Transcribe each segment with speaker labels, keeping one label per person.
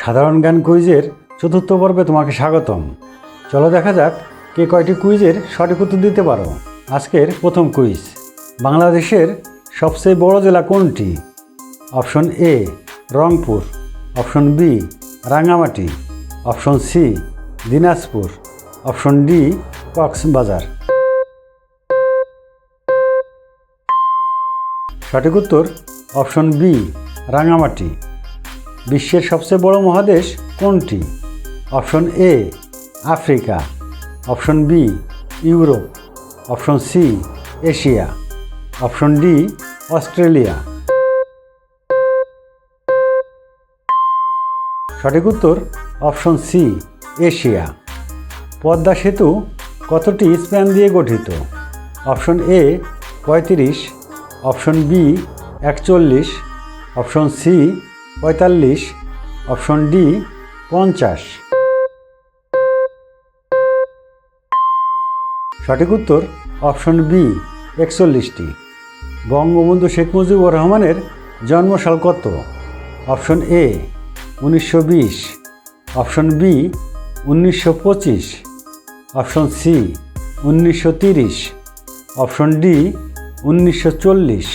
Speaker 1: সাধারণ জ্ঞান কুইজের চতুর্থ পর্বে তোমাকে স্বাগতম। চলো দেখা যাক কে কয়টি কুইজের সঠিক উত্তর দিতে পারো। আজকের প্রথম কুইজ, বাংলাদেশের সবচেয়ে বড় জেলা কোনটি? Option A Rangpur. Option B Rangamati option C Dinajpur. Option D Cox's Bazar. সঠিক উত্তর, অপশন বি রাঙামাটি বিশ্বের সবচেয়ে বড় মহাদেশ কোনটি? Option A, Africa. Option B, Europe. Option C, Asia. Option D, Australia. সঠিক উত্তর, অপশন সি, এশিয়া। পদ্মা সেতু কতটি স্প্যান দিয়ে গঠিত? অপশন এ, পঁয়ত্রিশ। অপশন বি, একচল্লিশ। অপশন সি পঁয়তাল্লিশ অপশন ডি পঞ্চাশ। সঠিক উত্তর অপশন বি একচল্লিশটি। বঙ্গবন্ধু শেখ মুজিবুর রহমানের জন্মসাল কত? অপশন এ উনিশশো বিশ। অপশন বি উনিশশো পঁচিশ। অপশন সি উনিশশো তিরিশ। অপশন ডি উনিশশো চল্লিশ।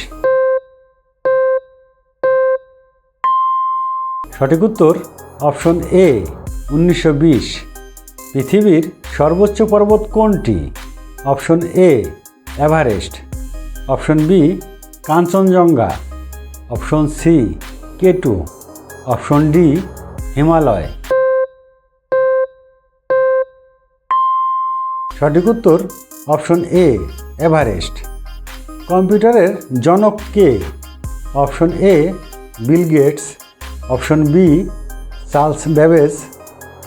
Speaker 1: সঠিক উত্তর অপশন এ, উনিশশো বিশ। পৃথিবীর সর্বোচ্চ পর্বত কোনটি? Option A, Everest. Option B, Kanchenjunga. Option C K two option D, Himalaya. সঠিক উত্তর অপশন এ, এভারেস্ট। কম্পিউটারের জনক কে? Option A, Bill Gates. Option B, Charles Babbage.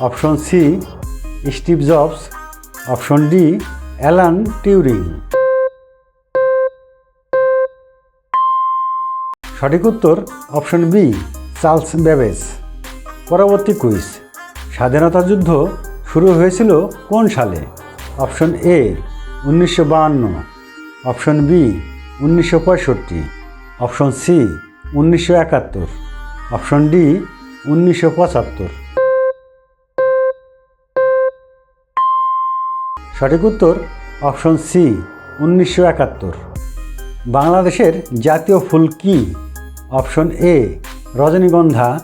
Speaker 1: Option C, Steve Jobs. Option D, Alan Turing. সঠিক উত্তর option B, Charles Babbage. পরবর্তী quiz. স্বাধীনতা যুদ্ধ শুরু হয়েছিল কোন সালে? অপশন এ, উনিশশো বাহান্ন। অপশন বি, উনিশশো পঁয়ষট্টি। অপশন সি, উনিশশো একাত্তর। অপশন ডি, উনিশশো পঁচাত্তর। সঠিক উত্তর, অপশন সি, উনিশশো একাত্তর। বাংলাদেশের জাতীয় ফুল কি? অপশন এ, রজনীগন্ধা।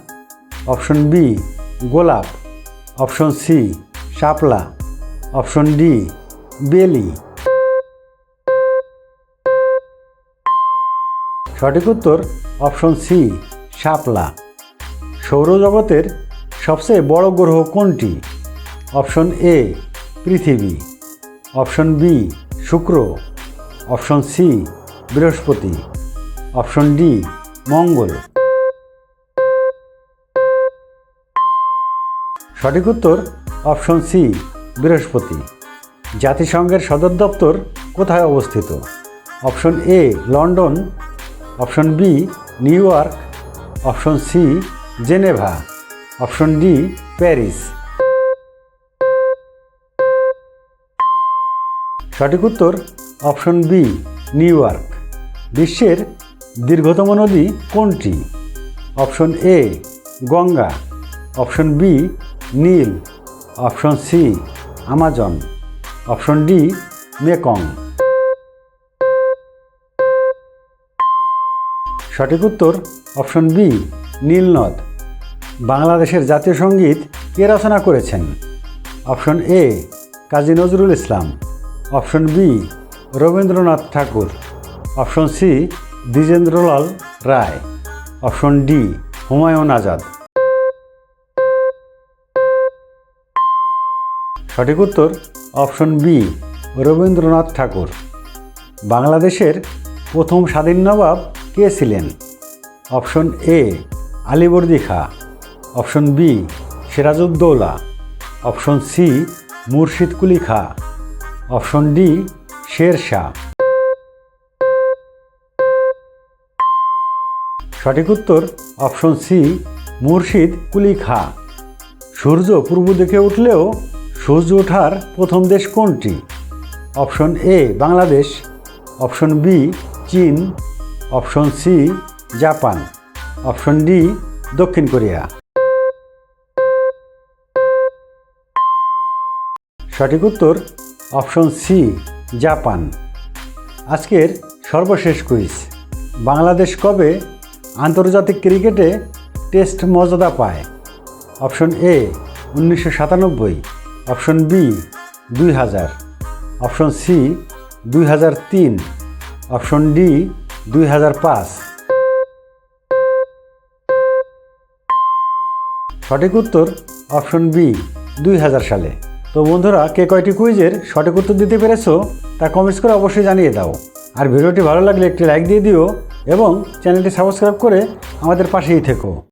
Speaker 1: অপশন বি, গোলাপ। অপশন সি, শাপলা। অপশন ডি, বেলি। সঠিক উত্তর, অপশন সি শাপলা। সৌরজগতের সবচেয়ে বড় গ্রহ কোনটি? অপশন এ, পৃথিবী। অপশন বি, শুক্র। অপশন সি, বৃহস্পতি। অপশন ডি, মঙ্গল। সঠিক উত্তর, অপশন সি, বৃহস্পতি। জাতিসংঘের সদর দপ্তর কোথায় অবস্থিত? Option A, London. Option B, New York. Option C, Geneva. Option D, Paris. সঠিক উত্তর অপশন বি, নিউ ইয়র্ক। বিশ্বের দীর্ঘতম নদী কোনটি? Option A, Ganga. Option B, Nile. Option C, Amazon. Option D, Mekong. সঠিক উত্তর অপশন বি নীলনদ বাংলাদেশের জাতীয় সংগীত কে রচনা করেছেন? Option A, Kazi Nazrul Islam. Option B, Rabindranath Tagore. Option C, Dwijendralal Roy. Option D, Humayun Azad. সঠিক উত্তর অপশন বি, রবীন্দ্রনাথ ঠাকুর। বাংলাদেশের প্রথম স্বাধীন নবাব কে ছিলেন option A Alivardi Khan option B, Sirajuddaula. Option C Murshid Quli Khan option D Sher Shah সঠিক উত্তর, option C Murshid Quli খা সূর্য পূর্ব দিকে উঠলেও সূর্য ওঠার প্রথম দেশ কোনটি? Option A, Bangladesh. Option B, চীন। Option C, Japan. Option D, দক্ষিণ কোরিয়া। সঠিক উত্তর, অপশন সি, জাপান। আজকের সর্বশেষ কুইজ। বাংলাদেশ কবে আন্তর্জাতিক ক্রিকেটে টেস্ট মর্যাদা পায়? অপশন এ, উনিশশো সাতানব্বই। অপশন বি, দুই হাজার। অপশন সি, দুই হাজার তিন। অপশন ডি দুই হাজার পাঁচ। সঠিক উত্তর অপশন বি, দুই হাজার সালে। তো বন্ধুরা, কে কয়টি কুইজের সঠিক উত্তর দিতে পেরেছ তা কমেন্টস করে অবশ্যই জানিয়ে দাও। আর ভিডিওটি ভালো লাগলে একটি লাইক দিয়ে দিও এবং চ্যানেলটি সাবস্ক্রাইব করে আমাদের পাশেই থেকো।